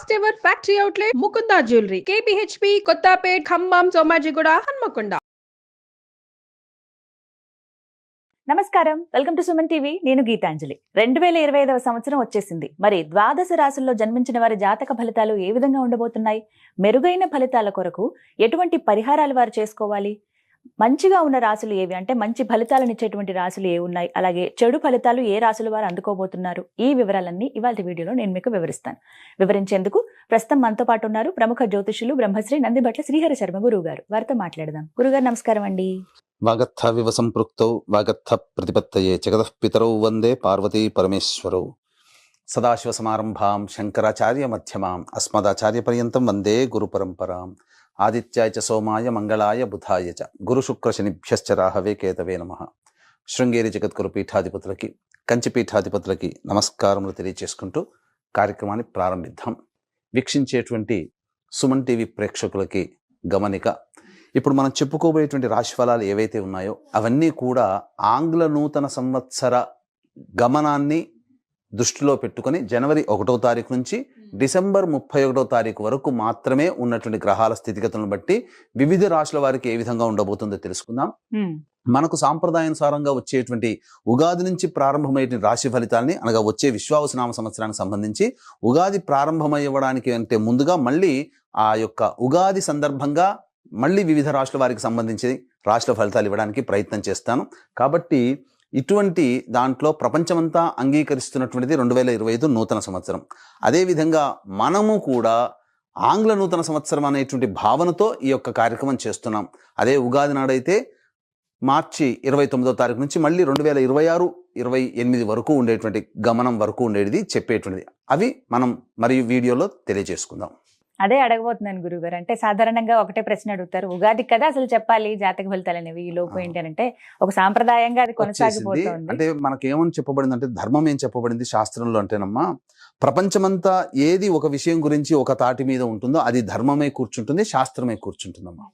Last ever factory outlet Mukunda jewellery KBHP Kothapet Khammam Somajiguda Hanamkonda నమస్కారం. Welcome to Suman TV నేను గీతాంజలి. రెండు వేల ఇరవై ఐదవ సంవత్సరం వచ్చేసింది. మరి ద్వాదశ రాశుల్లో జన్మించిన వారి జాతక ఫలితాలు ఏ విధంగా ఉండబోతున్నాయి? మెరుగైన ఫలితాల కొరకు ఎటువంటి పరిహారాలు వారు చేసుకోవాలి? మంచిగా ఉన్న రాశులు ఏవి? అంటే మంచి ఫలితాలను ఇచ్చేటువంటి రాశులు ఏ ఉన్నాయి? అలాగే చెడు ఫలితాలు ఏ రాశులు వారు అందుకోబోతున్నారు? ఈ వివరాలన్నీ ఇవాళ వీడియోలో నేను మీకు వివరిస్తాను. వివరించేందుకు ప్రస్తుతం మనతో పాటు ఉన్నారు ప్రముఖ జ్యోతిషులు బ్రహ్మశ్రీ నందిభట్ల శ్రీహర శర్మ గురువు గారు వారితో మాట్లాడదాం. గురుగారు నమస్కారం అండి. వాగర్థవివ సంపృక్తౌ వాగత్థ ప్రతిపత్తయే జగతః పితరౌ వందే పార్వతీ పరమేశ్వరౌ. సదాశివసమారంభాం శంకరాచార్య మధ్యమాం అస్మదాచార్యపర్యంతం వందే గురు పరంపరాం. ఆదిత్యాయ చ సోమాయ మంగళాయ బుధాయ చ. గురు శుక్ర శనిభ్యశ్చ రాహవే కేతవే నమ. శృంగేరి జగద్గురు పీఠాధిపతులకి కంచి పీఠాధిపతులకి నమస్కారములు తెలియచేసుకుంటూ కార్యక్రమాన్ని ప్రారంభిద్దాం. వీక్షించేటువంటి సుమన్ టీవీ ప్రేక్షకులకి గమనిక. ఇప్పుడు మనం చెప్పుకోబోయేటువంటి రాశి ఫలాలు ఏవైతే ఉన్నాయో అవన్నీ కూడా ఆంగ్ల నూతన సంవత్సర గమనాన్ని దృష్టిలో పెట్టుకొని జనవరి ఒకటో తారీఖు నుంచి డిసెంబర్ ముప్పై ఒకటో తారీఖు వరకు మాత్రమే ఉన్నటువంటి గ్రహాల స్థితిగతులను బట్టి వివిధ రాశుల వారికి ఏ విధంగా ఉండబోతుందో తెలుసుకుందాం. మనకు సాంప్రదాయానుసారంగా వచ్చేటువంటి ఉగాది నుంచి ప్రారంభమయ్యే రాశి ఫలితాల్ని అనగా వచ్చే విశ్వావసనామ సంవత్సరానికి సంబంధించి ఉగాది ప్రారంభమయ్యడానికి అంటే ముందుగా మళ్ళీ ఆ యొక్క ఉగాది సందర్భంగా మళ్ళీ వివిధ రాష్ట్ర వారికి సంబంధించి రాష్ట్ర ఫలితాలు ఇవ్వడానికి ప్రయత్నం చేస్తాను. కాబట్టి ఇటువంటి దాంట్లో ప్రపంచమంతా అంగీకరిస్తున్నటువంటిది రెండు వేల ఇరవై ఐదు నూతన సంవత్సరం. అదేవిధంగా మనము కూడా ఆంగ్ల నూతన సంవత్సరం అనేటువంటి భావనతో ఈ యొక్క కార్యక్రమం చేస్తున్నాం. అదే ఉగాది నాడైతే మార్చి ఇరవై తొమ్మిదో తారీఖు నుంచి మళ్ళీ రెండు వేల ఇరవై ఆరు ఇరవై ఎనిమిది వరకు ఉండేటువంటి గమనం వరకు ఉండేది చెప్పేటువంటిది. అవి మనం మరియు వీడియోలో తెలియజేసుకుందాం. అదే అడగబోతున్నాను గురుగారు. అంటే సాధారణంగా ఒకటే ప్రశ్న అడుగుతారు. ఉగాది కదా అసలు చెప్పాలి జాతక ఫలితాలు అనేవి ఈ లోపు. ఏంటి అంటే ఒక సాంప్రదాయంగా అది కొనసాగిపోతుంది. అంటే మనకేమని చెప్పబడింది అంటే ధర్మం ఏం చెప్పబడింది శాస్త్రంలో అంటేనమ్మా ప్రపంచమంతా ఏది ఒక విషయం గురించి ఒక తాటి మీద ఉంటుందో అది ధర్మమే కూర్చుంటుంది శాస్త్రమే కూర్చుంటుందమ్మా.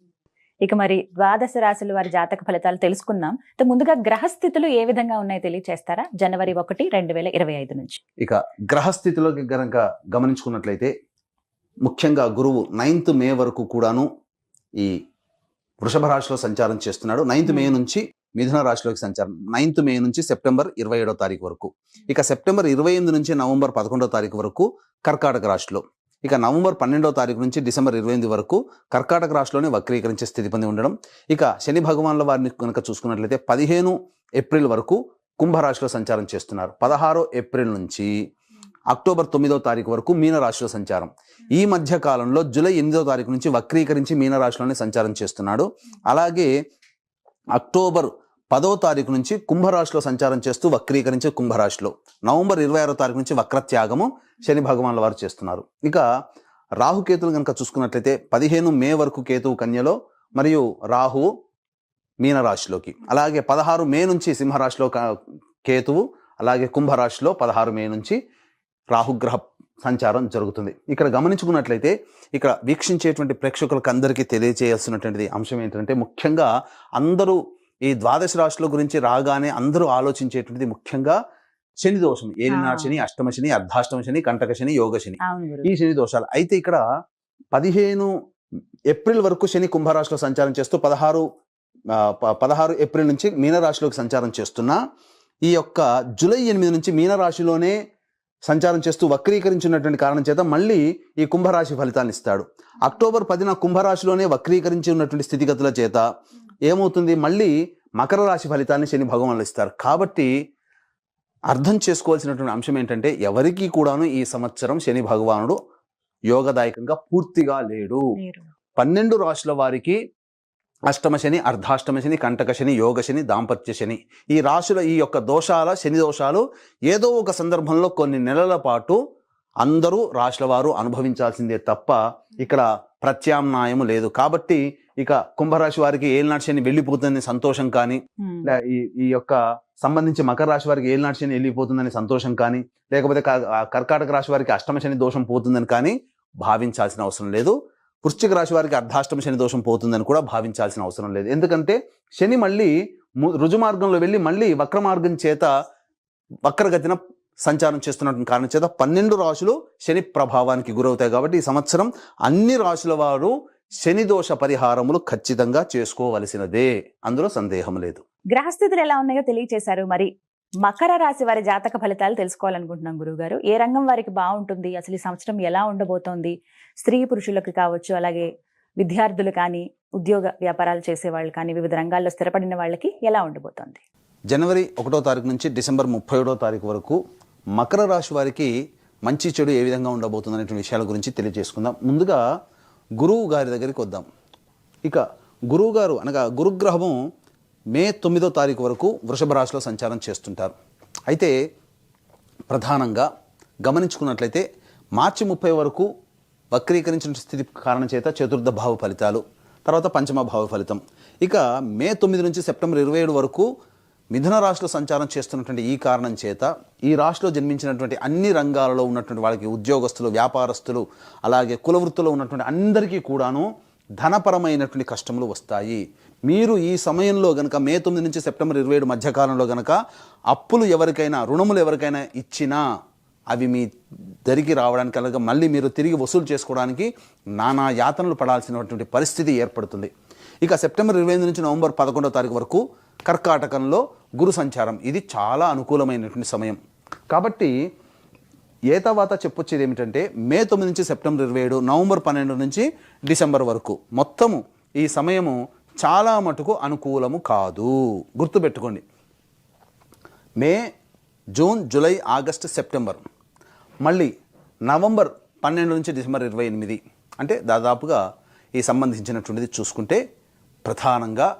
ఇక మరి ద్వాదశ రాశుల వారి జాతక ఫలితాలు తెలుసుకుందాం. ముందుగా గ్రహస్థితులు ఏ విధంగా ఉన్నాయో తెలియచేస్తారా? జనవరి ఒకటి రెండు వేల ఇరవై ఐదు నుంచి. ఇక గ్రహస్థితిలోకి గనక గమనించుకున్నట్లయితే ముఖ్యంగా గురువు నైన్త్ మే వరకు కూడాను ఈ వృషభ రాశిలో సంచారం చేస్తున్నాడు. నైన్త్ మే నుంచి మిథున రాశిలోకి సంచారం. నైన్త్ మే నుంచి సెప్టెంబర్ ఇరవై ఏడో తారీఖు వరకు. ఇక సెప్టెంబర్ ఇరవై ఎనిమిది నుంచి నవంబర్ పదకొండో తారీఖు వరకు కర్కాటక రాశిలో. ఇక నవంబర్ పన్నెండో తారీఖు నుంచి డిసెంబర్ ఇరవై ఎనిమిది వరకు కర్కాటక రాశిలోనే వక్రీకరించే స్థితి పొంది ఉండడం. ఇక శని భగవాన్ల వారిని కనుక చూసుకున్నట్లయితే పదిహేను ఏప్రిల్ వరకు కుంభరాశిలో సంచారం చేస్తున్నారు. పదహారో ఏప్రిల్ నుంచి అక్టోబర్ తొమ్మిదో తారీఖు వరకు మీనరాశిలో సంచారం. ఈ మధ్య కాలంలో జూలై ఎనిమిదో తారీఖు నుంచి వక్రీకరించి మీనరాశిలోనే సంచారం చేస్తున్నాడు. అలాగే అక్టోబర్ పదవ తారీఖు నుంచి కుంభరాశిలో సంచారం చేస్తూ వక్రీకరించే కుంభరాశిలో. నవంబర్ ఇరవై ఆరో తారీఖు నుంచి వక్రత్యాగము శని భగవాన్ల వారు చేస్తున్నారు. ఇక రాహుకేతులు కనుక చూసుకున్నట్లయితే పదిహేను మే వరకు కేతువు కన్యలో మరియు రాహువు మీనరాశిలోకి. అలాగే పదహారు మే నుంచి సింహరాశిలో కేతువు అలాగే కుంభరాశిలో పదహారు మే నుంచి రాహుగ్రహ సంచారం జరుగుతుంది. ఇక్కడ గమనించుకున్నట్లయితే ఇక్కడ వీక్షించేటువంటి ప్రేక్షకులకు అందరికీ తెలియజేయాల్సినటువంటిది అంశం ఏంటంటే ముఖ్యంగా అందరూ ఈ ద్వాదశ రాశుల గురించి రాగానే అందరూ ఆలోచించేటువంటిది ముఖ్యంగా శని దోషం. ఏలినాడు. శని అష్టమ శని అర్ధాష్టమ శని కంటక శని యోగ శని ఈ శని దోషాలు. అయితే ఇక్కడ పదిహేను ఏప్రిల్ వరకు శని కుంభరాశిలో సంచారం చేస్తూ పదహారు పదహారు ఏప్రిల్ నుంచి మీనరాశిలోకి సంచారం చేస్తున్న ఈ యొక్క జూలై ఎనిమిది నుంచి మీనరాశిలోనే సంచారం చేస్తూ వక్రీకరించినటువంటి కారణం చేత మళ్ళీ ఈ కుంభరాశి ఫలితాన్ని ఇస్తాడు. అక్టోబర్ పదిన కుంభరాశిలోనే వక్రీకరించి ఉన్నటువంటి స్థితిగతుల చేత ఏమవుతుంది? మళ్ళీ మకర రాశి ఫలితాన్ని శని భగవాన్లు ఇస్తారు. కాబట్టి అర్థం చేసుకోవాల్సినటువంటి అంశం ఏంటంటే ఎవరికి కూడాను ఈ సంవత్సరం శని భగవానుడు యోగదాయకంగా పూర్తిగా లేడు. పన్నెండు రాశుల వారికి అష్టమ శని అర్ధాష్టమ శని కంటక శని యోగ శని దాంపత్య శని. ఈ రాశుల ఈ యొక్క దోషాల శని దోషాలు ఏదో ఒక సందర్భంలో కొన్ని నెలల పాటు అందరూ రాశుల వారు అనుభవించాల్సిందే తప్ప ఇక్కడ ప్రత్యామ్నాయము లేదు. కాబట్టి ఇక కుంభరాశి వారికి ఏలినాటి శని వెళ్ళిపోతుందని సంతోషం కానీ ఈ ఈ యొక్క సంబంధించి మకర రాశి వారికి ఏలినాటి శని వెళ్ళిపోతుందని సంతోషం కానీ లేకపోతే కర్కాటక రాశి వారికి అష్టమ శని దోషం పోతుందని కానీ భావించాల్సిన అవసరం లేదు. వృశ్చిక రాశి వారికి అర్ధాష్టమ శని దోషం పోతుందని కూడా భావించాల్సిన అవసరం లేదు. ఎందుకంటే శని మళ్ళీ రుజు మార్గంలో వెళ్ళి మళ్ళీ వక్ర మార్గం చేత వక్రగతిన సంచారం చేస్తున్నటువంటి కారణం చేత పన్నెండు రాశులు శని ప్రభావానికి గురవుతాయి కాబట్టి ఈ సంవత్సరం అన్ని రాశుల వారు శని దోష పరిహారములు ఖచ్చితంగా చేసుకోవలసినదే. అందులో సందేహం లేదు. గ్రహస్థితులు ఎలా ఉన్నాయో తెలియచేశారు మరి. మకర రాశి వారి జాతక ఫలితాలు తెలుసుకోవాలనుకుంటున్నాం గురుగారు ఏ రంగం వారికి బాగుంటుంది? అసలు ఈ సంవత్సరం ఎలా ఉండబోతోంది? స్త్రీ పురుషులకు కావచ్చు అలాగే విద్యార్థులు కానీ ఉద్యోగ వ్యాపారాలు చేసే వాళ్ళు కానీ వివిధ రంగాల్లో స్థిరపడిన వాళ్ళకి ఎలా ఉండబోతోంది? జనవరి ఒకటో తారీఖు నుంచి డిసెంబర్ ముప్పై ఏడో తారీఖు వరకు మకర రాశి వారికి మంచి చెడు ఏ విధంగా ఉండబోతుంది అనేటువంటి విషయాల గురించి తెలియజేసుకుందాం. ముందుగా గురువు గారి దగ్గరికి వద్దాం. ఇక గురువు గారు అనగా గురుగ్రహము మే తొమ్మిదో తారీఖు వరకు వృషభ రాశిలో సంచారం చేస్తుంటారు. అయితే ప్రధానంగా గమనించుకున్నట్లయితే మార్చి ముప్పై వరకు వక్రీకరించిన స్థితి కారణం చేత చతుర్థ భావ ఫలితాలు తర్వాత పంచమ భావ ఫలితం. ఇక మే తొమ్మిది నుంచి సెప్టెంబర్ ఇరవై ఏడు వరకు మిథున రాశిలో సంచారం చేస్తున్నటువంటి ఈ కారణం చేత ఈ రాశిలో జన్మించినటువంటి అన్ని రంగాలలో ఉన్నటువంటి వాళ్ళకి ఉద్యోగస్తులు వ్యాపారస్తులు అలాగే కులవృత్తిలో ఉన్నటువంటి అందరికీ కూడాను ధనపరమైనటువంటి కష్టములు వస్తాయి. మీరు ఈ సమయంలో గనక మే తొమ్మిది నుంచి సెప్టెంబర్ ఇరవై ఏడు మధ్యకాలంలో గనక అప్పులు ఎవరికైనా రుణములు ఎవరికైనా ఇచ్చినా అవి మీ దరికి రావడానికి అలాగే మళ్ళీ మీరు తిరిగి వసూలు చేసుకోవడానికి నానా యాతనలు పడాల్సినటువంటి పరిస్థితి ఏర్పడుతుంది. ఇక సెప్టెంబర్ ఇరవై ఎనిమిది నుంచి నవంబర్ పదకొండవ తారీఖు వరకు కర్కాటకంలో గురు సంచారం. ఇది చాలా అనుకూలమైనటువంటి సమయం. కాబట్టి ఏ తర్వాత చెప్పొచ్చేది ఏమిటంటే మే తొమ్మిది నుంచి సెప్టెంబర్ ఇరవై ఏడు నవంబర్ పన్నెండు నుంచి డిసెంబర్ వరకు మొత్తము ఈ సమయము చాలా మటుకు అనుకూలము కాదు. గుర్తుపెట్టుకోండి. May June July August September. మళ్ళీ నవంబర్ పన్నెండు నుంచి డిసెంబర్ ఇరవై ఎనిమిది. అంటే దాదాపుగా ఈ సంబంధించినటువంటిది చూసుకుంటే ప్రధానంగా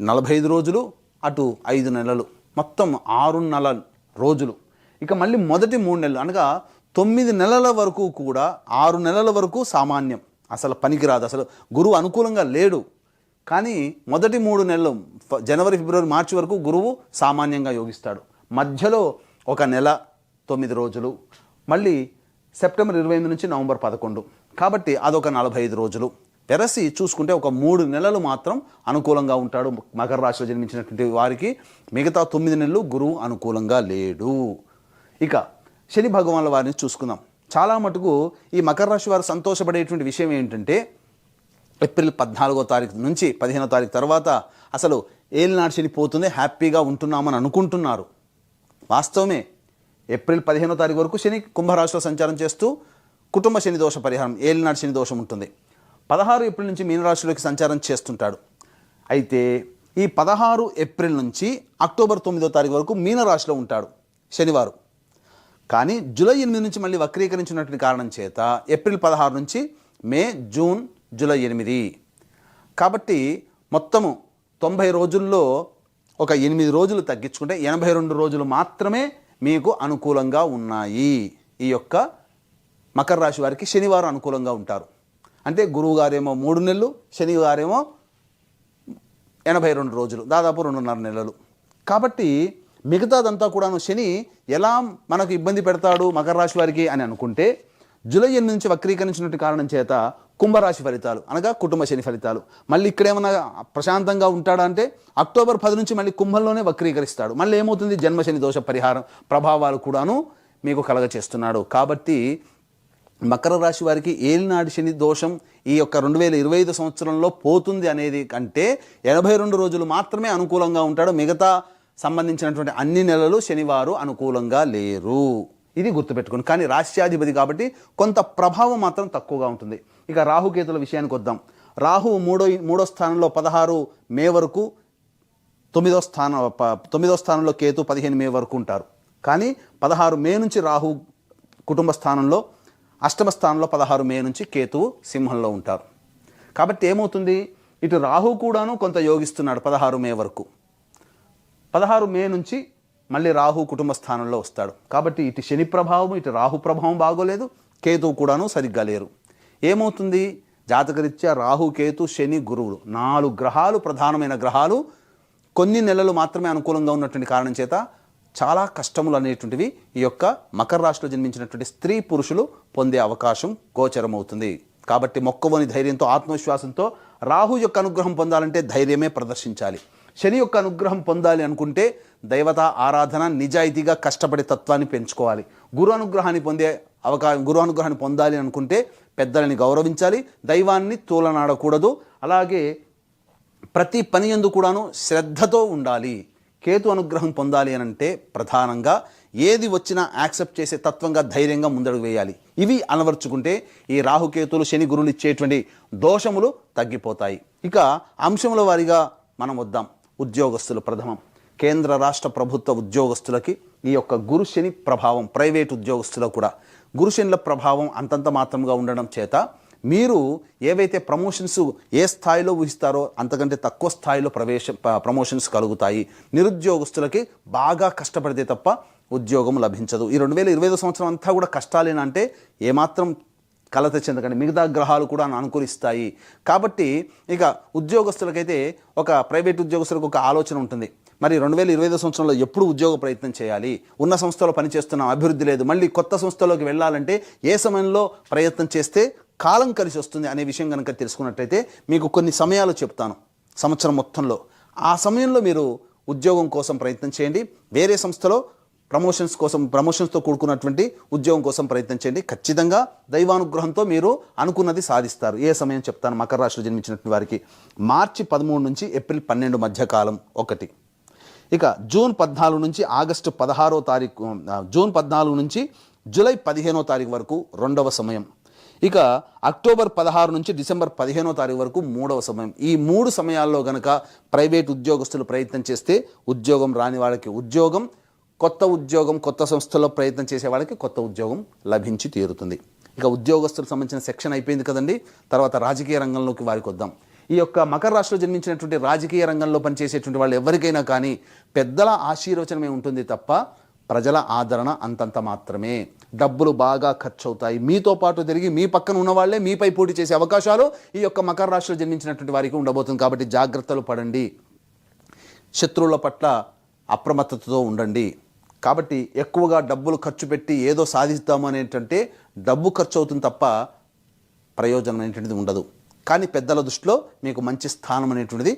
నలభై ఐదు రోజులు అటు ఐదు నెలలు. మొత్తం ఆరు నెల రోజులు. ఇక మళ్ళీ మొదటి మూడు నెలలు. అనగా తొమ్మిది నెలల వరకు కూడా ఆరు నెలల వరకు సామాన్యం. అసలు పనికిరాదు. అసలు గురువు అనుకూలంగా లేడు. కానీ మొదటి మూడు నెలలు జనవరి ఫిబ్రవరి మార్చి వరకు గురువు సామాన్యంగా యోగిస్తాడు. మధ్యలో ఒక నెల తొమ్మిది రోజులు మళ్ళీ సెప్టెంబర్ ఇరవై ఎనిమిది నుంచి నవంబర్ పదకొండు. కాబట్టి అదొక నలభై ఐదు రోజులు. వెరసి చూసుకుంటే ఒక మూడు నెలలు మాత్రం అనుకూలంగా ఉంటాడు. మకర రాశిలో జన్మించినటువంటి వారికి మిగతా తొమ్మిది నెలలు గురువు అనుకూలంగా లేడు. ఇక శని భగవాన్ల వారిని చూసుకుందాం. చాలా మటుకు ఈ మకర రాశి వారు సంతోషపడేటువంటి విషయం ఏంటంటే ఏప్రిల్ పద్నాలుగో తారీఖు నుంచి పదిహేనో తారీఖు తర్వాత అసలు ఏలినాడు శని పోతుంది హ్యాపీగా ఉంటున్నామని అనుకుంటున్నారు. వాస్తవమే ఏప్రిల్ పదిహేనో తారీఖు వరకు శని కుంభరాశిలో సంచారం చేస్తూ కుటుంబ శని దోష పరిహారం ఏలినాడు శని దోషం ఉంటుంది. పదహారు ఏప్రిల్ నుంచి మీనరాశిలోకి సంచారం చేస్తుంటాడు. అయితే ఈ పదహారు ఏప్రిల్ నుంచి అక్టోబర్ తొమ్మిదో తారీఖు వరకు మీనరాశిలో ఉంటాడు శనివారం. కానీ జూలై ఎనిమిది నుంచి మళ్ళీ వక్రీకరించినటువంటి కారణం చేత ఏప్రిల్ పదహారు నుంచి మే జూన్ జూలై ఎనిమిది. కాబట్టి మొత్తము తొంభై రోజుల్లో ఒక ఎనిమిది రోజులు తగ్గించుకుంటే ఎనభై రెండు రోజులు మాత్రమే మీకు అనుకూలంగా ఉన్నాయి. ఈ యొక్క మకర రాశి వారికి శనివారం అనుకూలంగా ఉంటారు. అంటే గురువుగారేమో మూడు నెలలు శనివారేమో ఎనభై రెండు రోజులు దాదాపు రెండున్నర నెలలు. కాబట్టి మిగతాదంతా కూడాను శని ఎలా మనకు ఇబ్బంది పెడతాడు మకర రాశి వారికి అని అనుకుంటే జూలై ఎనిమిది నుంచి వక్రీకరించినట్టు కారణం చేత కుంభరాశి ఫలితాలు అనగా కుటుంబ శని ఫలితాలు. మళ్ళీ ఇక్కడేమన్నా ప్రశాంతంగా ఉంటాడా అంటే అక్టోబర్ పది నుంచి మళ్ళీ కుంభంలోనే వక్రీకరిస్తాడు. మళ్ళీ ఏమవుతుంది? జన్మశని దోష పరిహారం ప్రభావాలు కూడాను మీకు కలగ చేస్తున్నాడు కాబట్టి మకర రాశి వారికి ఏలినాడు శని దోషం ఈ యొక్క రెండు వేల ఇరవై ఐదు సంవత్సరంలో పోతుంది అనేది కంటే ఎనభై రెండు రోజులు మాత్రమే అనుకూలంగా ఉంటాడు. మిగతా సంబంధించినటువంటి అన్ని నెలలు శనివారు అనుకూలంగా లేరు. ఇది గుర్తుపెట్టుకోండి. కానీ రాష్ట్రాధిపతి కాబట్టి కొంత ప్రభావం మాత్రం తక్కువగా ఉంటుంది. ఇక రాహుకేతుల విషయానికి వద్దాం. రాహు మూడో మూడో స్థానంలో పదహారు మే వరకు తొమ్మిదో స్థానం ప- తొమ్మిదో స్థానంలో కేతు పదిహేను మే వరకు ఉంటారు. కానీ పదహారు మే నుంచి రాహు కుటుంబ స్థానంలో అష్టమ స్థానంలో పదహారు మే నుంచి కేతువు సింహంలో ఉంటారు. కాబట్టి ఏమవుతుంది? ఇటు రాహు కూడాను కొంత యోగిస్తున్నాడు పదహారు మే వరకు. పదహారు మే నుంచి మళ్ళీ రాహు కుటుంబ స్థానంలో వస్తాడు. కాబట్టి ఇటు శని ప్రభావం ఇటు రాహు ప్రభావం బాగోలేదు కేతువు కూడాను సరిగ్గా లేరు. ఏమవుతుంది? జాతకరీత్యా రాహు కేతు శని గురువులు. నాలుగు గ్రహాలు ప్రధానమైన గ్రహాలు. కొన్ని నెలలు మాత్రమే అనుకూలంగా ఉన్నటువంటి కారణం చేత చాలా కష్టములు అనేటువంటివి ఈ యొక్క మకర రాశిలో జన్మించినటువంటి స్త్రీ పురుషులు పొందే అవకాశం గోచరమవుతుంది. కాబట్టి మొక్కవని ధైర్యంతో ఆత్మవిశ్వాసంతో రాహు యొక్క అనుగ్రహం పొందాలంటే ధైర్యమే ప్రదర్శించాలి. శని యొక్క అనుగ్రహం పొందాలి అనుకుంటే దైవత ఆరాధన నిజాయితీగా కష్టపడే తత్వాన్ని పెంచుకోవాలి. గురు అనుగ్రహాన్ని పొందే అవకాశం గురు అనుగ్రహాన్ని పొందాలి అనుకుంటే పెద్దలని గౌరవించాలి దైవాన్ని తూలనాడకూడదు. అలాగే ప్రతి పని ఎందు కూడాను శ్రద్ధతో ఉండాలి. కేతు అనుగ్రహం పొందాలి అని అంటే ప్రధానంగా ఏది వచ్చినా యాక్సెప్ట్ చేసే తత్వంగా ధైర్యంగా ముందడుగు వేయాలి. ఇవి అలవర్చుకుంటే ఈ రాహుకేతులు శని గురువులు ఇచ్చేటువంటి దోషములు తగ్గిపోతాయి. ఇక అంశముల వారిగా మనం వద్దాం. ఉద్యోగస్తులు ప్రథమం. కేంద్ర రాష్ట్ర ప్రభుత్వ ఉద్యోగస్తులకి ఈ యొక్క గురు శని ప్రభావం ప్రైవేట్ ఉద్యోగస్తులకు కూడా. గురుశనుల ప్రభావం అంతంత మాత్రంగా ఉండడం చేత మీరు ఏవైతే ప్రమోషన్స్ ఏ స్థాయిలో ఊహిస్తారో అంతకంటే తక్కువ స్థాయిలో ప్రవేశ ప్రమోషన్స్ కలుగుతాయి. నిరుద్యోగస్తులకి బాగా కష్టపడితే తప్ప ఉద్యోగం లభించదు. ఈ రెండు వేల ఇరవై ఐదు సంవత్సరం అంతా కూడా కష్టాలేనంటే ఏమాత్రం కలత చెందకండి. మిగతా గ్రహాలు కూడా అనుకూలిస్తాయి. కాబట్టి ఇక ఉద్యోగస్తులకైతే ఒక ప్రైవేట్ ఉద్యోగస్తులకు ఒక ఆలోచన ఉంటుంది. మరి రెండు వేల ఇరవై ఐదు సంవత్సరంలో ఎప్పుడు ఉద్యోగ ప్రయత్నం చేయాలి? ఉన్న సంస్థలో పనిచేస్తున్నాం అభివృద్ధి లేదు. మళ్ళీ కొత్త సంస్థలోకి వెళ్ళాలంటే ఏ సమయంలో ప్రయత్నం చేస్తే కాలం కలిసి వస్తుంది అనే విషయం కనుక తెలుసుకున్నట్టయితే మీకు కొన్ని సమయాలు చెప్తాను సంవత్సరం మొత్తంలో. ఆ సమయంలో మీరు ఉద్యోగం కోసం ప్రయత్నం చేయండి. వేరే సంస్థలో ప్రమోషన్స్ కోసం ప్రమోషన్స్తో కూడుకున్నటువంటి ఉద్యోగం కోసం ప్రయత్నం చేయండి. ఖచ్చితంగా దైవానుగ్రహంతో మీరు అనుకున్నది సాధిస్తారు. ఏ సమయం చెప్తాను. మకర రాశిలో జన్మించినటువంటి వారికి మార్చి పదమూడు నుంచి ఏప్రిల్ పన్నెండు మధ్యకాలం ఒకటి. ఇక జూన్ పద్నాలుగు నుంచి ఆగస్టు పదహారో తారీఖు జూన్ పద్నాలుగు నుంచి జూలై పదిహేనో తారీఖు వరకు రెండవ సమయం. ఇక అక్టోబర్ పదహారు నుంచి డిసెంబర్ పదిహేనో తారీఖు వరకు మూడవ సమయం. ఈ మూడు సమయాల్లో గనక ప్రైవేట్ ఉద్యోగస్తులు ప్రయత్నం చేస్తే ఉద్యోగం రాని వాళ్ళకి ఉద్యోగం కొత్త ఉద్యోగం కొత్త సంస్థలో ప్రయత్నం చేసే వాళ్ళకి కొత్త ఉద్యోగం లభించి తీరుతుంది. ఇక ఉద్యోగస్తులకు సంబంధించిన సెక్షన్ అయిపోయింది కదండి. తర్వాత రాజకీయ రంగంలోకి వారికి వద్దాం. ఈ యొక్క మకర రాశిలో జన్మించినటువంటి రాజకీయ రంగంలో పనిచేసేటువంటి వాళ్ళు ఎవరికైనా కానీ పెద్దల ఆశీర్వచనమే ఉంటుంది తప్ప ప్రజల ఆదరణ అంతంత మాత్రమే. డబ్బులు బాగా ఖర్చు అవుతాయి మీతో పాటు తిరిగి మీ పక్కన ఉన్న వాళ్ళే మీపై పోటీ చేసే అవకాశాలు ఈ యొక్క మకర రాశిలో జన్మించినటువంటి వారికి ఉండబోతుంది. కాబట్టి జాగ్రత్తలు పడండి. శత్రువుల పట్ల అప్రమత్తతతో ఉండండి. కాబట్టి ఎక్కువగా డబ్బులు ఖర్చు పెట్టి ఏదో సాధిస్తాము అనేటంటే డబ్బు ఖర్చు అవుతుంది తప్ప ప్రయోజనం అనేటువంటిది ఉండదు. కానీ పెద్దల దృష్టిలో మీకు మంచి స్థానం అనేటువంటిది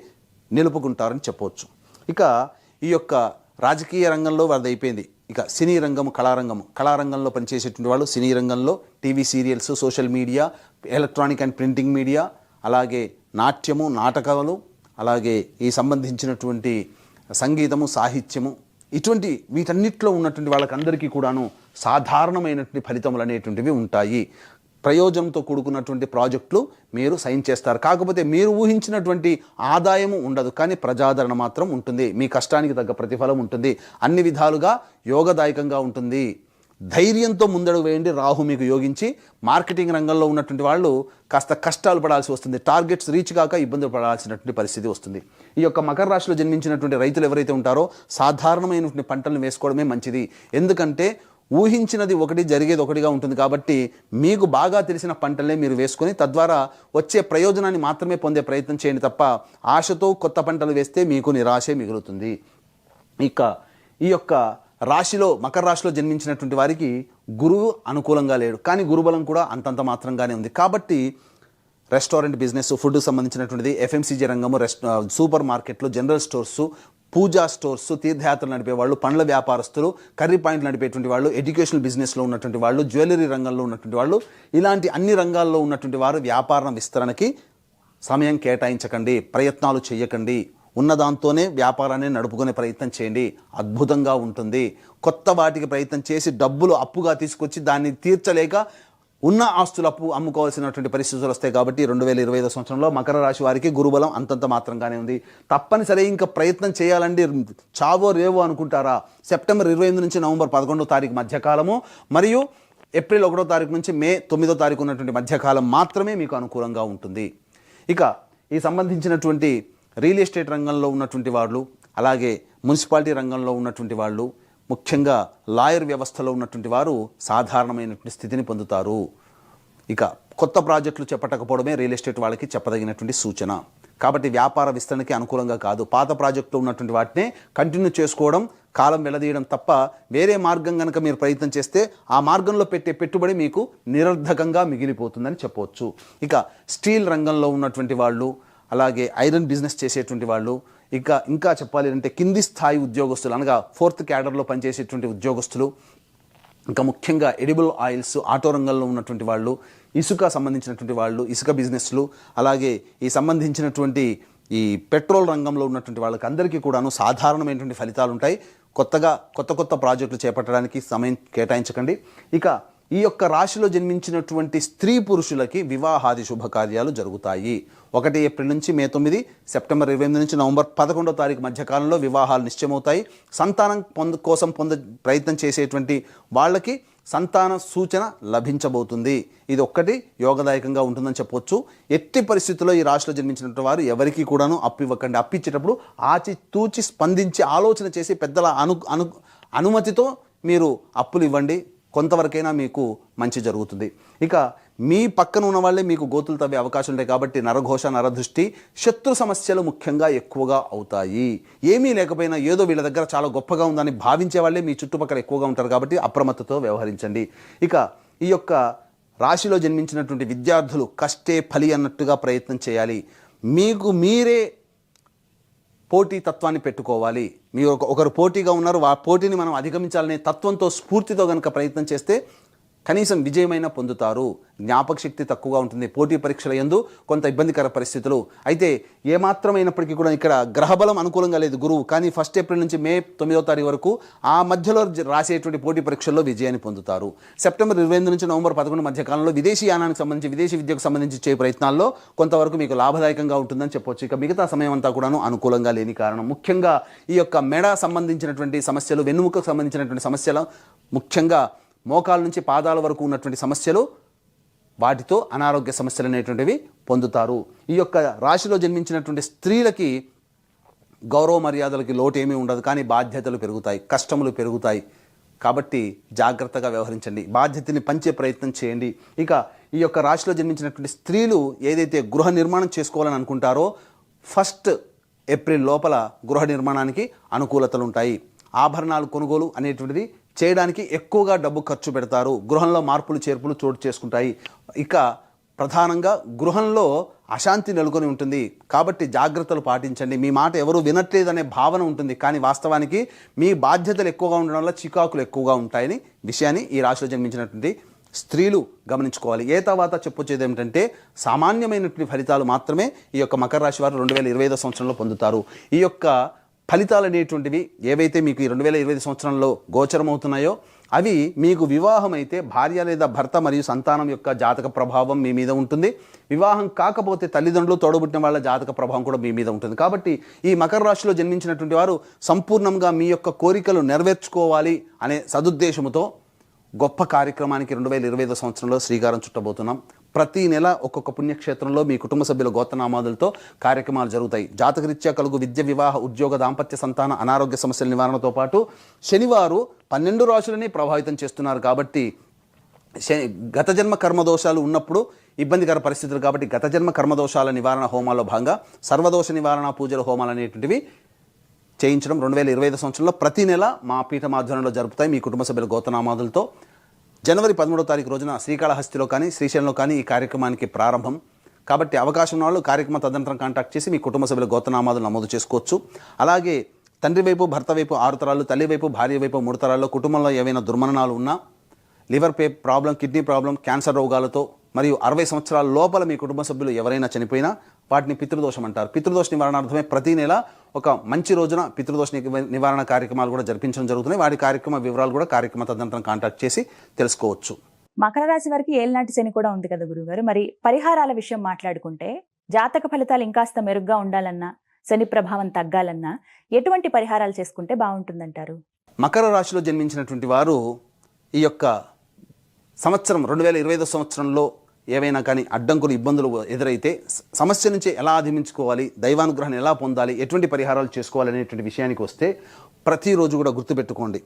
నిలుపుకుంటారని చెప్పవచ్చు. ఇక ఈ యొక్క రాజకీయ రంగంలో వారిది అయిపోయింది. ఇక సినీ రంగం కళారంగము కళారంగంలో పనిచేసేటువంటి వాళ్ళు సినీ రంగంలో TV serials social media electronic and printing media అలాగే నాట్యము నాటకాలు అలాగే ఈ సంబంధించినటువంటి సంగీతము సాహిత్యము. ఇటువంటి వీటన్నిటిలో ఉన్నటువంటి వాళ్ళకందరికీ కూడాను సాధారణమైనటువంటి ఫలితములు అనేటువంటివి ఉంటాయి. ప్రయోజనంతో కూడుకున్నటువంటి ప్రాజెక్టులు మీరు సైన్ చేస్తారు. కాకపోతే మీరు ఊహించినటువంటి ఆదాయము ఉండదు. కానీ ప్రజాదరణ మాత్రం ఉంటుంది. మీ కష్టానికి తగ్గ ప్రతిఫలం ఉంటుంది. అన్ని విధాలుగా యోగదాయకంగా ఉంటుంది. ధైర్యంతో ముందడుగు వేయండి. రాహు మీకు యోగించి మార్కెటింగ్ రంగంలో ఉన్నటువంటి వాళ్ళు కాస్త కష్టాలు పడాల్సి వస్తుంది. టార్గెట్స్ రీచ్ కాక ఇబ్బందులు పడాల్సినటువంటి పరిస్థితి వస్తుంది. ఈ యొక్క మకర రాశిలో జన్మించినటువంటి రైతులు ఎవరైతే ఉంటారో సాధారణమైనటువంటి పంటలను వేసుకోవడమే మంచిది. ఎందుకంటే ఊహించినది ఒకటి జరిగేది ఒకటిగా ఉంటుంది కాబట్టి మీకు బాగా తెలిసిన పంటలే మీరు వేసుకొని తద్వారా వచ్చే ప్రయోజనాన్ని మాత్రమే పొందే ప్రయత్నం చేయండి తప్ప ఆశతో కొత్త పంటలు వేస్తే మీకు నిరాశే మిగులుతుంది. ఇక ఈ యొక్క రాశిలో మకర రాశిలో జన్మించినటువంటి వారికి గురువు అనుకూలంగా లేడు. కానీ గురుబలం కూడా అంతంత మాత్రంగానే ఉంది. కాబట్టి రెస్టారెంట్ బిజినెస్ ఫుడ్ సంబంధించినటువంటిది ఎఫ్ఎంసీజీ రంగము రెస్ట్ సూపర్ మార్కెట్లు జనరల్ స్టోర్స్ పూజా స్టోర్స్ తీర్థయాత్రలు నడిపే వాళ్ళు పండ్ల వ్యాపారస్తులు కర్రీ పాయింట్లు నడిపేటువంటి వాళ్ళు ఎడ్యుకేషనల్ బిజినెస్లో ఉన్నటువంటి వాళ్ళు జ్యువెలరీ రంగంలో ఉన్నటువంటి వాళ్ళు ఇలాంటి అన్ని రంగాల్లో ఉన్నటువంటి వారు వ్యాపారం విస్తరణకి సమయం కేటాయించకండి ప్రయత్నాలు చేయకండి ఉన్నదాంతోనే వ్యాపారాన్ని నడుపుకునే ప్రయత్నం చేయండి. అద్భుతంగా ఉంటుంది. కొత్త వాటికి ప్రయత్నం చేసి డబ్బులు అప్పుగా తీసుకొచ్చి దాన్ని తీర్చలేక ఉన్న ఆస్తుల అప్పు అమ్ముకోవాల్సినటువంటి పరిస్థితులు వస్తాయి కాబట్టి రెండు వేల ఇరవై ఐదో సంవత్సరంలో మకర రాశి వారికి గురుబలం అంతంత మాత్రంగానే ఉంది. తప్పనిసరి ఇంకా ప్రయత్నం చేయాలండి. చావో రేవో అనుకుంటారా? సెప్టెంబర్ ఇరవై ఎనిమిది నుంచి నవంబర్ పదకొండో తారీఖు మధ్యకాలము. మరియు ఏప్రిల్ ఒకటో తారీఖు నుంచి మే తొమ్మిదో తారీఖు ఉన్నటువంటి మధ్యకాలం మాత్రమే మీకు అనుకూలంగా ఉంటుంది. ఇక ఈ సంబంధించినటువంటి రియల్ ఎస్టేట్ రంగంలో ఉన్నటువంటి వాళ్ళు అలాగే మున్సిపాలిటీ రంగంలో ఉన్నటువంటి వాళ్ళు ముఖ్యంగా లాయర్ వ్యవస్థలో ఉన్నటువంటి వారు సాధారణమైనటువంటి స్థితిని పొందుతారు. ఇక కొత్త ప్రాజెక్టులు చెప్పటకపోవడమే రియల్ ఎస్టేట్ వాళ్ళకి చెప్పదగినటువంటి సూచన. కాబట్టి వ్యాపార విస్తరణకి అనుకూలంగా కాదు. పాత ప్రాజెక్టులో ఉన్నటువంటి వాటినే కంటిన్యూ చేసుకోవడం కాలం వెలదీయడం తప్ప వేరే మార్గం కనుక మీరు ప్రయత్నం చేస్తే ఆ మార్గంలో పెట్టే పెట్టుబడి మీకు నిరర్ధకంగా మిగిలిపోతుందని చెప్పవచ్చు. ఇక స్టీల్ రంగంలో ఉన్నటువంటి వాళ్ళు అలాగే ఐరన్ బిజినెస్ చేసేటువంటి వాళ్ళు ఇంకా ఇంకా చెప్పాలి అంటే కింది స్థాయి ఉద్యోగస్తులు అనగా ఫోర్త్ క్యాడర్లో పనిచేసేటువంటి ఉద్యోగస్తులు ఇంకా ముఖ్యంగా ఎడిబుల్ ఆయిల్స్ ఆటో రంగంలో ఉన్నటువంటి వాళ్ళు ఇసుక సంబంధించినటువంటి వాళ్ళు ఇసుక బిజినెస్లు అలాగే ఈ సంబంధించినటువంటి ఈ పెట్రోల్ రంగంలో ఉన్నటువంటి వాళ్ళకి అందరికీ కూడాను సాధారణమైనటువంటి ఫలితాలు ఉంటాయి కొత్తగా కొత్త కొత్త ప్రాజెక్టులు చేపట్టడానికి సమయం కేటాయించకండి. ఇక ఈ యొక్క రాశిలో జన్మించినటువంటి స్త్రీ పురుషులకి వివాహాది శుభకార్యాలు జరుగుతాయి. ఒకటి ఏప్రిల్ నుంచి మే తొమ్మిది సెప్టెంబర్ ఇరవై ఎనిమిది నుంచి నవంబర్ పదకొండో తారీఖు మధ్యకాలంలో వివాహాలు నిశ్చయమవుతాయి. సంతానం పొంద కోసం పొంద ప్రయత్నం చేసేటువంటి వాళ్ళకి సంతాన సూచన లభించబోతుంది. ఇది ఒక్కటి యోగదాయకంగా ఉంటుందని చెప్పొచ్చు. ఎట్టి పరిస్థితుల్లో ఈ రాశిలో జన్మించినటువంటి వారు ఎవరికి కూడాను అప్పు ఇవ్వకండి. అప్పు ఇచ్చేటప్పుడు ఆచి తూచి స్పందించి ఆలోచన చేసి పెద్దల అను అను అనుమతితో మీరు అప్పులు ఇవ్వండి. కొంతవరకైనా మీకు మంచి జరుగుతుంది. ఇక మీ పక్కన ఉన్న వాళ్ళే మీకు గోతులు తవ్వే అవకాశం ఉంటాయి కాబట్టి నరఘోష నరదృష్టి శత్రు సమస్యలు ముఖ్యంగా ఎక్కువగా అవుతాయి. ఏమీ లేకపోయినా ఏదో వీళ్ళ దగ్గర చాలా గొప్పగా ఉందని భావించే వాళ్ళే మీ చుట్టుపక్కల ఎక్కువగా ఉంటారు కాబట్టి అప్రమత్తతో వ్యవహరించండి. ఇక ఈ యొక్క రాశిలో జన్మించినటువంటి విద్యార్థులు కష్టే ఫలి అన్నట్టుగా ప్రయత్నం చేయాలి. మీకు మీరే పోటీ తత్వాన్ని పెట్టుకోవాలి. మీరు ఒక ఒకరు పోటీగా ఉన్నారు ఆ పోటీని మనం అధిగమించాలనే తత్వంతో స్ఫూర్తితో కనుక ప్రయత్నం చేస్తే కనీసం విజయమైనా పొందుతారు. జ్ఞాపక శక్తి తక్కువగా ఉంటుంది పోటీ పరీక్షల యందు కొంత ఇబ్బందికర పరిస్థితులు. అయితే ఏమాత్రమైనప్పటికీ కూడా ఇక్కడ గ్రహబలం అనుకూలంగా లేదు గురువు. కానీ ఫస్ట్ ఏప్రిల్ నుంచి మే తొమ్మిదో తారీఖు వరకు ఆ మధ్యలో రాసేటువంటి పోటీ పరీక్షల్లో విజయాన్ని పొందుతారు. సెప్టెంబర్ ఇరవై ఎనిమిది నుంచి నవంబర్ పదకొండు మధ్య కాలంలో విదేశీ యానానికి సంబంధించి విదేశీ విద్యకు సంబంధించి చే ప్రయత్నాల్లో కొంతవరకు మీకు లాభదాయకంగా ఉంటుందని చెప్పొచ్చు. ఇక మిగతా సమయం అంతా కూడాను అనుకూలంగా లేని కారణం. ముఖ్యంగా ఈ యొక్క మెడ సంబంధించినటువంటి సమస్యలు వెన్నుముకకు సంబంధించినటువంటి సమస్యలు ముఖ్యంగా మోకాల నుంచి పాదాల వరకు ఉన్నటువంటి సమస్యలు వాటితో అనారోగ్య సమస్యలు అనేటువంటివి పొందుతారు. ఈ యొక్క రాశిలో జన్మించినటువంటి స్త్రీలకి గౌరవ మర్యాదలకి లోటు ఏమీ ఉండదు కానీ బాధ్యతలు పెరుగుతాయి కష్టములు పెరుగుతాయి. కాబట్టి జాగ్రత్తగా వ్యవహరించండి. బాధ్యతని పంచే ప్రయత్నం చేయండి. ఇక ఈ యొక్క రాశిలో జన్మించినటువంటి స్త్రీలు ఏదైతే గృహ నిర్మాణం చేసుకోవాలని అనుకుంటారో ఫస్ట్ ఏప్రిల్ లోపల గృహ నిర్మాణానికి అనుకూలతలు ఉంటాయి. ఆభరణాలు కొనుగోలు అనేటువంటిది చేయడానికి ఎక్కువగా డబ్బు ఖర్చు పెడతారు. గృహంలో మార్పులు చేర్పులు చోటు చేసుకుంటాయి. ఇక ప్రధానంగా గృహంలో అశాంతి నెలకొని ఉంటుంది. కాబట్టి జాగ్రత్తలు పాటించండి. మీ మాట ఎవరు వినట్లేదనే భావన ఉంటుంది. కానీ వాస్తవానికి మీ బాధ్యతలు ఎక్కువగా ఉండడం వల్ల చికాకులు ఎక్కువగా ఉంటాయని విషయాన్ని ఈ రాశిలో జన్మించినటువంటి స్త్రీలు గమనించుకోవాలి. ఏ తర్వాత చెప్పొచ్చేది ఏమిటంటే సామాన్యమైనటువంటి ఫలితాలు మాత్రమే ఈ యొక్క మకర రాశి వారు రెండు వేల ఇరవై ఐదో సంవత్సరంలో పొందుతారు. ఈ యొక్క ఫలితాలు అనేటువంటివి ఏవైతే మీకు ఈ రెండు వేల ఇరవై సంవత్సరంలో గోచరమవుతున్నాయో అవి మీకు వివాహం అయితే భార్య లేదా భర్త మరియు సంతానం యొక్క జాతక ప్రభావం మీ మీద ఉంటుంది. వివాహం కాకపోతే తల్లిదండ్రులు తోడబుట్టిన వాళ్ళ జాతక ప్రభావం కూడా మీ మీద ఉంటుంది. కాబట్టి ఈ మకర రాశిలో జన్మించినటువంటి వారు సంపూర్ణంగా మీ యొక్క కోరికలు నెరవేర్చుకోవాలి అనే సదుద్దేశముతో గొప్ప కార్యక్రమానికి రెండు వేల ఇరవై ఐదో సంవత్సరంలో శ్రీకారం చుట్టబోతున్నాం. ప్రతి నెల ఒక్కొక్క పుణ్యక్షేత్రంలో మీ కుటుంబ సభ్యుల గోత్రనామాదులతో కార్యక్రమాలు జరుగుతాయి. జాతకరీత్యా కలుగు విద్య వివాహ ఉద్యోగ దాంపత్య సంతాన అనారోగ్య సమస్యల నివారణతో పాటు శనివారు పన్నెండు రాశులని ప్రభావితం చేస్తున్నారు కాబట్టి శని గత జన్మ కర్మదోషాలు ఉన్నప్పుడు ఇబ్బందికర పరిస్థితులు కాబట్టి గత జన్మ కర్మదోషాల నివారణ హోమాల్లో భాగంగా సర్వదోష నివారణ పూజల హోమాలు అనేటువంటివి చేయించడం. రెండు వేల ఇరవై ఐదు సంవత్సరంలో ప్రతి నెల మా పీఠ మాధ్వర్యంలో జరుపుతాయి మీ కుటుంబ సభ్యుల గోతనామాదులతో జనవరి పదమూడో తారీఖు రోజున శ్రీకాళహస్తిలో కానీ శ్రీశైలంలో కానీ ఈ కార్యక్రమానికి ప్రారంభం. కాబట్టి అవకాశం ఉన్న వాళ్ళు కార్యక్రమ తదనంతరం కాంటాక్ట్ చేసి మీ కుటుంబ సభ్యుల గోతనామాదులు నమోదు చేసుకోవచ్చు. అలాగే తండ్రి వైపు భర్త వైపు ఆరు తరాలు తల్లి వైపు భార్య వైపు మూడు తరాల్లో కుటుంబంలో ఏవైనా దుర్మరణాలు ఉన్నా లివర్ పే ప్రాబ్లం కిడ్నీ ప్రాబ్లం క్యాన్సర్ రోగాలతో మరియు అరవై సంవత్సరాల లోపల మీ కుటుంబ సభ్యులు ఎవరైనా చనిపోయినా వాటిని పితృదోషం అంటారు. పితృదోష నివారణార్థమే ప్రతి నెల ఒక మంచి రోజున పితృదోష నివారణ కార్యక్రమాలు కూడా జరిపించడం జరుగుతున్నాయి. వాటి కార్యక్రమ వివరాలు కూడా కార్యక్రమ తదనంతరం కాంటాక్ట్ చేసి తెలుసుకోవచ్చు. మకర రాశి వారికి ఏలినాటి శని కూడా ఉంది కదా గురుగారు. మరి పరిహారాల విషయం మాట్లాడుకుంటే జాతక ఫలితాలు ఇంకాస్త మెరుగ్గా ఉండాలన్నా శని ప్రభావం తగ్గాలన్నా ఎటువంటి పరిహారాలు చేసుకుంటే బాగుంటుందంటారు? మకర రాశిలో జన్మించినటువంటి వారు ఈ యొక్క సంవత్సరం రెండు వేల ఇరవై ఐదో సంవత్సరంలో ఏవైనా కానీ అడ్డంకులు ఇబ్బందులు ఎదురైతే సమస్య నుంచి ఎలా అధిమించుకోవాలి దైవానుగ్రహాన్ని ఎలా పొందాలి ఎటువంటి పరిహారాలు చేసుకోవాలి అనేటువంటి విషయానికి వస్తే ప్రతిరోజు కూడా గుర్తుపెట్టుకోండి.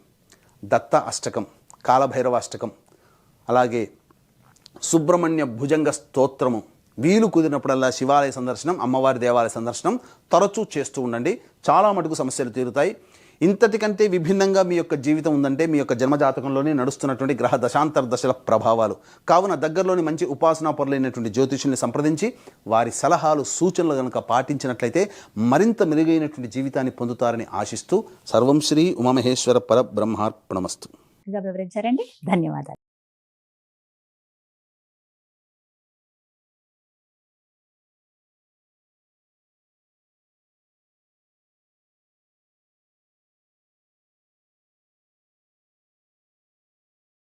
దత్త అష్టకం కాలభైరవ అష్టకం అలాగే సుబ్రహ్మణ్య భుజంగ స్తోత్రము. వీలు కుదిరినప్పుడల్లా శివాలయ సందర్శనం అమ్మవారి దేవాలయ సందర్శనం తరచూ చేస్తూ ఉండండి. చాలా మటుకు సమస్యలు తీరుతాయి. ఇంతటికంటే విభిన్నంగా మీ యొక్క జీవితం ఉందంటే మీ యొక్క జన్మజాతకంలోనే నడుస్తున్నటువంటి గ్రహ దశాంతర దశల ప్రభావాలు. కావున దగ్గరలోని మంచి ఉపాసనా పరులైనటువంటి జ్యోతిషుల్ని సంప్రదించి వారి సలహాలు సూచనలు కనుక పాటించినట్లయితే మరింత మెరుగైనటువంటి జీవితాన్ని పొందుతారని ఆశిస్తూ సర్వం శ్రీ ఉమామహేశ్వర పరబ్రహ్మార్పణమస్తు. వివరించారండి. ధన్యవాదాలు.